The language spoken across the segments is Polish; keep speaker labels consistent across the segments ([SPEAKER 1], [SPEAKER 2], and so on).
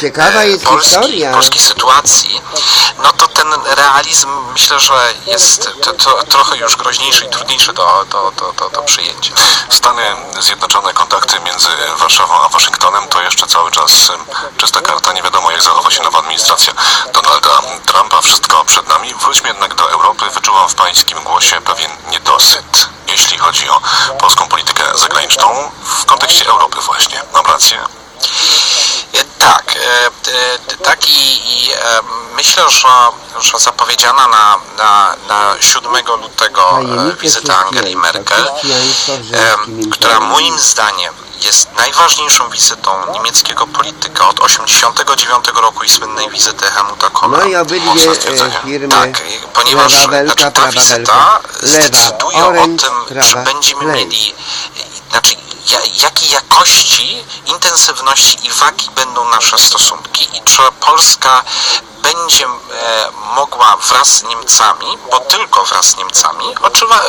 [SPEAKER 1] Ciekawa jest
[SPEAKER 2] Polski,
[SPEAKER 1] historia.
[SPEAKER 2] polskiej sytuacji, no to ten realizm myślę, że jest to, to, trochę już groźniejszy i trudniejszy do, do, do, do, przyjęcia.
[SPEAKER 3] Stany Zjednoczone, kontakty między Warszawą a Waszyngtonem to jeszcze cały czas czysta karta. Nie wiadomo, jak zachowa się nowa administracja Donalda Trumpa. Wszystko przed nami. Wróćmy jednak do Europy. Wyczułam w pańskim głosie pewien niedosyt, jeśli chodzi o polską politykę zagraniczną w kontekście Europy właśnie. Mam rację?
[SPEAKER 2] Tak, e, tak i, i e, myślę, że, że zapowiedziana na, na, na 7 lutego e, wizyta Angeli Merkel, która moim zdaniem jest najważniejszą wizytą niemieckiego polityka od 89 roku i słynnej wizyty Helmuta Kohla.
[SPEAKER 1] No i obydwie firmy
[SPEAKER 2] Tak, ponieważ
[SPEAKER 1] lewa belka,
[SPEAKER 2] znaczy, ta
[SPEAKER 1] prawa
[SPEAKER 2] wizyta zdecyduje o tym,
[SPEAKER 1] prawa
[SPEAKER 2] czy będziemy mieli, znaczy jakiej jakości, intensywności i wagi będą nasze stosunki i czy Polska będzie e, mogła wraz z Niemcami, bo tylko wraz z Niemcami,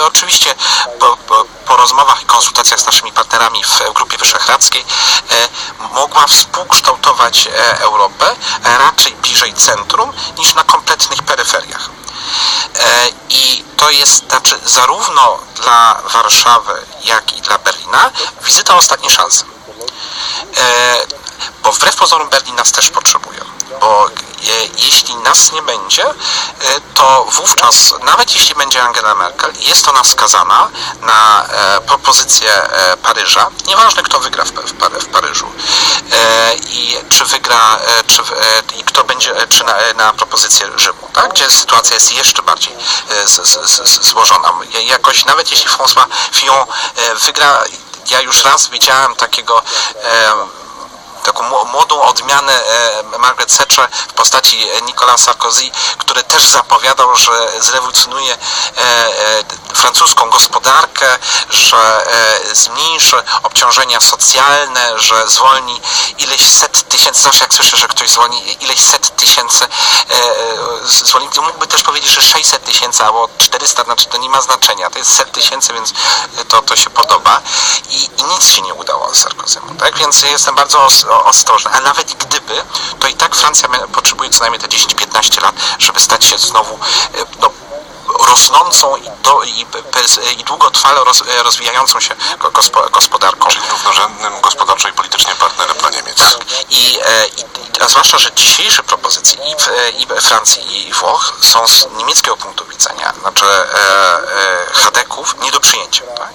[SPEAKER 2] oczywiście po, po, po rozmowach i konsultacjach z naszymi partnerami w Grupie Wyszehradzkiej, e, mogła współkształtować e, Europę raczej bliżej centrum niż na kompletnych peryferiach. To jest, znaczy, zarówno dla Warszawy, jak i dla Berlina wizyta ostatniej szansy. E, Bo wbrew pozorom Berlin nas też potrzebuje. Bo e, jeśli nas nie będzie, e, to wówczas, nawet jeśli będzie Angela Merkel, jest ona skazana na e, propozycję Paryża. Nieważne, kto wygra w, w, Pary- w Paryżu. I czy wygra, czy, i kto będzie, czy na, na propozycję Rzymu, tak? gdzie sytuacja jest jeszcze bardziej z, z, z, złożona. Ja- Jakoś, nawet jeśli François Fillon wygra, ja już raz widziałem takiego taką mł- młodą odmianę e, Margaret Thatcher w postaci Nicolas Sarkozy, który też zapowiadał, że zrewolucjonuje e, e, francuską gospodarkę, że zmniejszy obciążenia socjalne, że zwolni ileś set tysięcy, zawsze jak słyszę, że ktoś zwolni ileś set tysięcy, to mógłby też powiedzieć, że 600 tysięcy albo 400, znaczy to nie ma znaczenia, to jest set tysięcy, więc to, to się podoba i, i nic się nie udało Sarkozymu, tak? Więc jestem bardzo os, ostrożny, a nawet gdyby, to i tak Francja potrzebuje co najmniej te 10-15 lat, żeby stać się znowu e, no, rosnącą i, do, i, i długotrwale roz, e, rozwijającą się go- gospo, gospodarką.
[SPEAKER 3] Czyli równorzędnym gospodarczo i politycznie partnerem dla Niemiec.
[SPEAKER 2] I, e, i, a zwłaszcza, że dzisiejsze propozycje i, w, e, i Francji i Włoch są z niemieckiego punktu widzenia, znaczy e, e, Hadeków, nie do przyjęcia. Tak?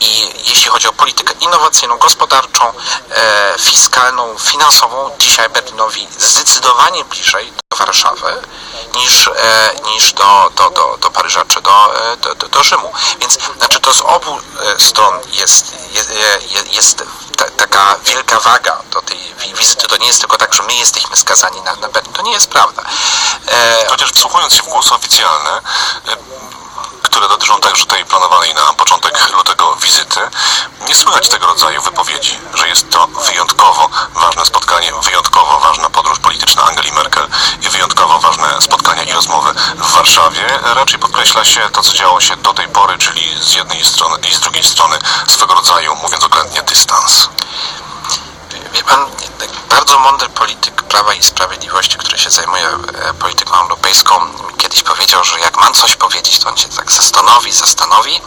[SPEAKER 2] I jeśli chodzi o politykę innowacyjną, gospodarczą, e, fiskalną, finansową, dzisiaj Berlinowi zdecydowanie bliżej do Warszawy niż, e, niż do, do, do, do Paryża czy do, e, do, do, do Rzymu. Więc znaczy to z obu e, stron jest, jest, jest ta, taka wielka waga do tej wi- wizyty. To nie jest tylko tak, że my jesteśmy skazani na, na Berlin. To nie jest prawda.
[SPEAKER 3] Chociaż wsłuchując się w głosy oficjalne, które dotyczą także tej planowanej na początek lutego wizyty, nie słychać tego rodzaju wypowiedzi, że jest to wyjątkowo ważne spotkanie, wyjątkowo ważna podróż polityczna Angeli Merkel i wyjątkowo ważne spotkania i rozmowy w Warszawie. Raczej podkreśla się to, co działo się do tej pory, czyli z jednej strony i z drugiej strony swego rodzaju, mówiąc oględnie, dystans.
[SPEAKER 2] Wie pan, bardzo mądry polityk Prawa i Sprawiedliwości, który się zajmuje e, polityką europejską, kiedyś powiedział, że jak mam coś powiedzieć, to on się tak zastanowi, zastanowi.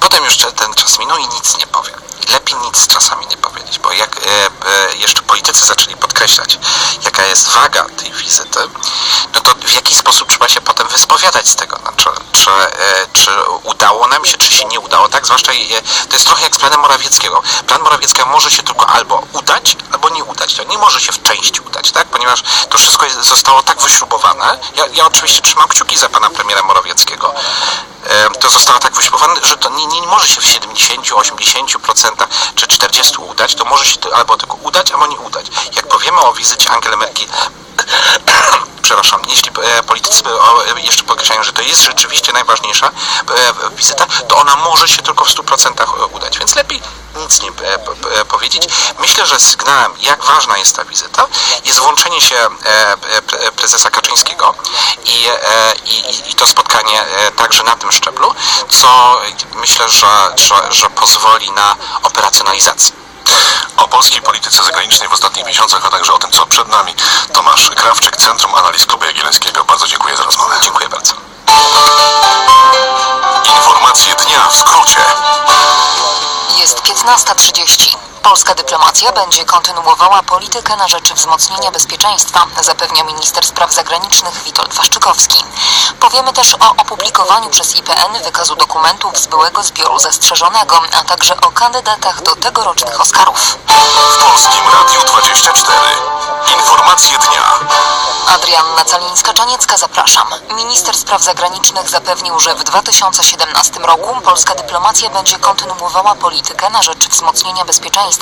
[SPEAKER 2] Potem już ten czas minął i nic nie powie. Lepiej nic czasami nie powiedzieć, bo jak e, e, jeszcze politycy zaczęli podkreślać, jaka jest waga tej wizyty, w jaki sposób trzeba się potem wyspowiadać z tego. Znaczy, czy, e, czy udało nam się, czy się nie udało, tak? Zwłaszcza e, to jest trochę jak z planem Morawieckiego. Plan Morawieckiego może się tylko albo udać, albo nie udać. To nie może się w części udać, tak? Ponieważ to wszystko zostało tak wyśrubowane. Ja, ja oczywiście trzymam kciuki za pana premiera Morawieckiego. To zostało tak wyśrubowane, że to nie, nie może się w 70, 80% czy 40 udać, to może się albo tylko udać, albo nie udać. Jak powiemy o wizycie Angely Merkel przepraszam, jeśli e, politycy o, e, jeszcze podkreślają, że to jest rzeczywiście najważniejsza e, wizyta, to ona może się tylko w 100% udać, więc lepiej nic nie e, e, powiedzieć. Myślę, że sygnałem, jak ważna jest ta wizyta, jest włączenie się e, e, pre- prezesa Kaczyńskiego i, e, i, i- to spotkanie e, także na tym szczeblu, co myślę, że, że, że pozwoli na operacjonalizację
[SPEAKER 3] Polskiej polityce zagranicznej w ostatnich miesiącach, a także o tym, co przed nami. Tomasz Krawczyk, Centrum Analiz Klubu Jagiellońskiego. Bardzo dziękuję za rozmowę.
[SPEAKER 2] Dziękuję bardzo.
[SPEAKER 3] Informacje dnia w skrócie.
[SPEAKER 1] Jest 15.30. Polska dyplomacja będzie kontynuowała politykę na rzecz wzmocnienia bezpieczeństwa, zapewnia minister spraw zagranicznych Witold Waszczykowski. Powiemy też o opublikowaniu przez IPN wykazu dokumentów z byłego zbioru zastrzeżonego, a także o kandydatach do tegorocznych Oscarów.
[SPEAKER 3] W Polskim Radiu 24. Informacje dnia.
[SPEAKER 1] Adrianna Calińska-Czaniecka, zapraszam. Minister spraw zagranicznych zapewnił, że w 2017 roku polska dyplomacja będzie kontynuowała politykę na rzecz wzmocnienia bezpieczeństwa.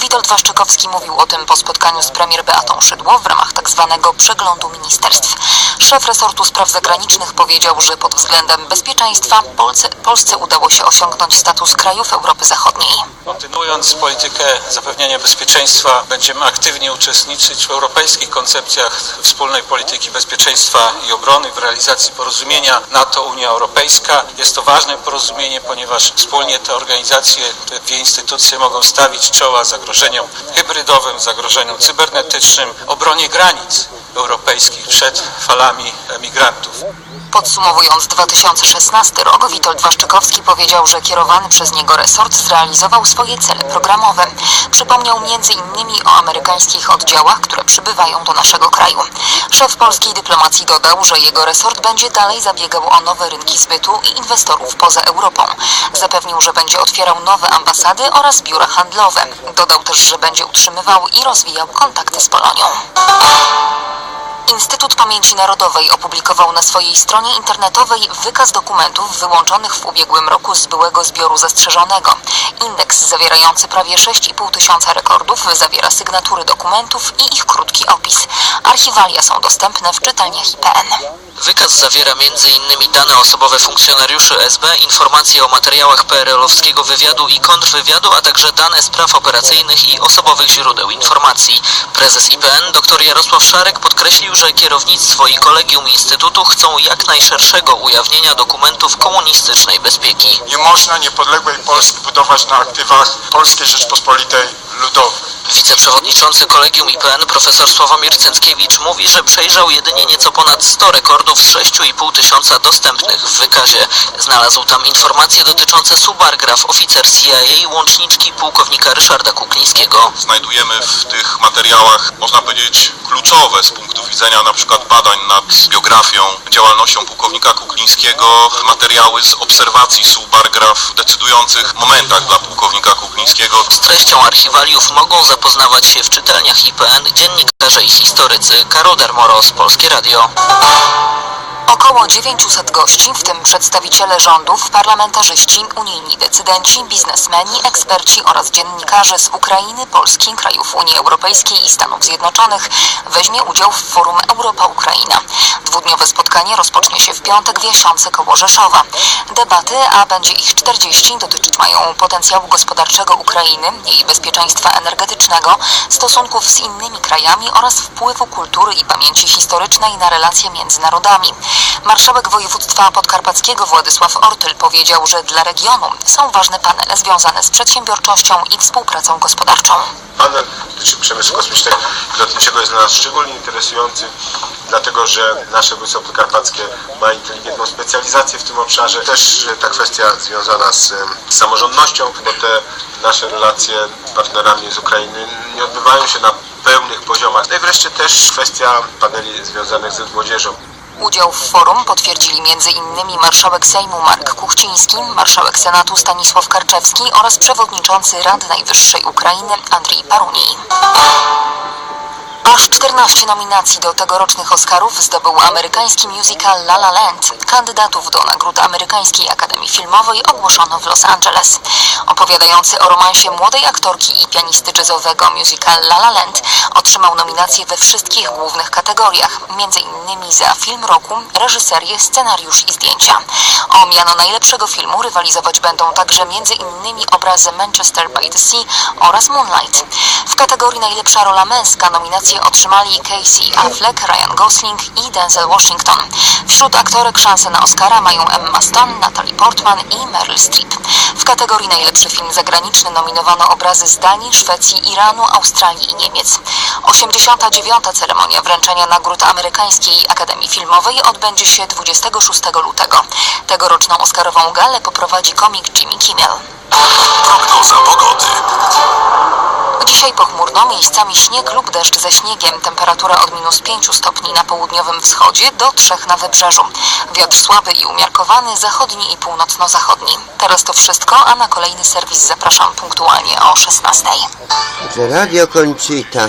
[SPEAKER 1] Witold Waszczykowski mówił o tym po spotkaniu z premier Beatą Szydło w ramach tzw. przeglądu ministerstw. Szef resortu spraw zagranicznych powiedział, że pod względem bezpieczeństwa Polsce, Polsce udało się osiągnąć status krajów Europy Zachodniej.
[SPEAKER 4] Kontynuując politykę zapewniania bezpieczeństwa, będziemy aktywnie uczestniczyć w europejskich koncepcjach wspólnej polityki bezpieczeństwa i obrony w realizacji porozumienia NATO-Unia Europejska. Jest to ważne porozumienie, ponieważ wspólnie te organizacje, te dwie instytucje mogą stawić czoła zagrożeniom hybrydowym, zagrożeniom cybernetycznym, obronie granic europejskich przed falami emigrantów.
[SPEAKER 1] Podsumowując 2016 rok, Witold Waszczykowski powiedział, że kierowany przez niego resort zrealizował swoje cele programowe. Przypomniał m.in. o amerykańskich oddziałach, które przybywają do naszego kraju. Szef polskiej dyplomacji dodał, że jego resort będzie dalej zabiegał o nowe rynki zbytu i inwestorów poza Europą. Zapewnił, że będzie otwierał nowe ambasady oraz biura handlowe. Dodał też, że będzie utrzymywał i rozwijał kontakty z Polonią. Instytut Pamięci Narodowej opublikował na swojej stronie internetowej wykaz dokumentów wyłączonych w ubiegłym roku z byłego zbioru zastrzeżonego. Indeks zawierający prawie 6,5 tysiąca rekordów zawiera sygnatury dokumentów i ich krótki opis. Archiwalia są dostępne w czytelniach IPN.
[SPEAKER 5] Wykaz zawiera m.in. dane osobowe funkcjonariuszy SB, informacje o materiałach PRL-owskiego wywiadu i kontrwywiadu, a także dane spraw operacyjnych i osobowych źródeł informacji. Prezes IPN dr Jarosław Szarek podkreślił, że kierownictwo i kolegium Instytutu chcą jak najszerszego ujawnienia dokumentów komunistycznej bezpieki.
[SPEAKER 6] Nie można niepodległej Polski budować na aktywach Polskiej Rzeczpospolitej Ludowej.
[SPEAKER 5] Wiceprzewodniczący kolegium IPN profesor Sławomir Cęckiewicz mówi, że przejrzał jedynie nieco ponad 100 rekordów z 6,5 tysiąca dostępnych w wykazie. Znalazł tam informacje dotyczące subargraf oficer CIA łączniczki pułkownika Ryszarda Kuklińskiego.
[SPEAKER 3] Znajdujemy w tych materiałach, można powiedzieć, kluczowe z punktu widzenia na przykład badań nad biografią, działalnością pułkownika Kuklińskiego, materiały z obserwacji subargraf w decydujących momentach dla pułkownika Kuklińskiego.
[SPEAKER 5] Z treścią archiwaliów mogą zapoznawać się w czytelniach IPN dziennikarze i historycy. Karol Darmoros, Polskie Radio.
[SPEAKER 1] Około 900 gości, w tym przedstawiciele rządów, parlamentarzyści, unijni decydenci, biznesmeni, eksperci oraz dziennikarze z Ukrainy, Polski, krajów Unii Europejskiej i Stanów Zjednoczonych weźmie udział w forum Europa-Ukraina. Dwudniowe spotkanie rozpocznie się w piątek w Jasiące koło Rzeszowa. Debaty, a będzie ich 40, dotyczyć mają potencjału gospodarczego Ukrainy, jej bezpieczeństwa energetycznego, stosunków z innymi krajami oraz wpływu kultury i pamięci historycznej na relacje między narodami. Marszałek województwa podkarpackiego Władysław Ortyl powiedział, że dla regionu są ważne panele związane z przedsiębiorczością i współpracą gospodarczą.
[SPEAKER 6] Panel przemysłu kosmicznego lotniczego jest dla nas szczególnie interesujący, dlatego że nasze województwo podkarpackie ma inteligentną specjalizację w tym obszarze. Też ta kwestia związana z samorządnością, bo te nasze relacje z partnerami z Ukrainy nie odbywają się na pełnych poziomach. No i wreszcie też kwestia paneli związanych z młodzieżą.
[SPEAKER 1] Udział w forum potwierdzili m.in. marszałek Sejmu Mark Kuchciński, marszałek Senatu Stanisław Karczewski oraz przewodniczący Rady Najwyższej Ukrainy Andrzej Parunij. Aż 14 nominacji do tegorocznych Oscarów zdobył amerykański musical La La Land. Kandydatów do nagród Amerykańskiej Akademii Filmowej ogłoszono w Los Angeles. Opowiadający o romansie młodej aktorki i pianisty jazzowego musical La La Land otrzymał nominacje we wszystkich głównych kategoriach, m.in. za film roku, reżyserię, scenariusz i zdjęcia. O miano najlepszego filmu rywalizować będą także m.in. obrazy Manchester by the Sea oraz Moonlight. W kategorii najlepsza rola męska nominację otrzymali Casey Affleck, Ryan Gosling i Denzel Washington. Wśród aktorek szanse na Oscara mają Emma Stone, Natalie Portman i Meryl Streep. W kategorii najlepszy film zagraniczny nominowano obrazy z Danii, Szwecji, Iranu, Australii i Niemiec. 89. ceremonia wręczenia nagród amerykańskiej Akademii Filmowej odbędzie się 26 lutego. Tegoroczną Oscarową galę poprowadzi komik Jimmy Kimmel.
[SPEAKER 3] Prognoza pogody.
[SPEAKER 1] Dzisiaj pochmurno, miejscami śnieg lub deszcz ze śniegiem. Temperatura od minus 5 stopni na południowym wschodzie do 3 na wybrzeżu. Wiatr słaby i umiarkowany, zachodni i północno-zachodni. Teraz to wszystko, a na kolejny serwis zapraszam punktualnie o 16.
[SPEAKER 7] że radio Kończyta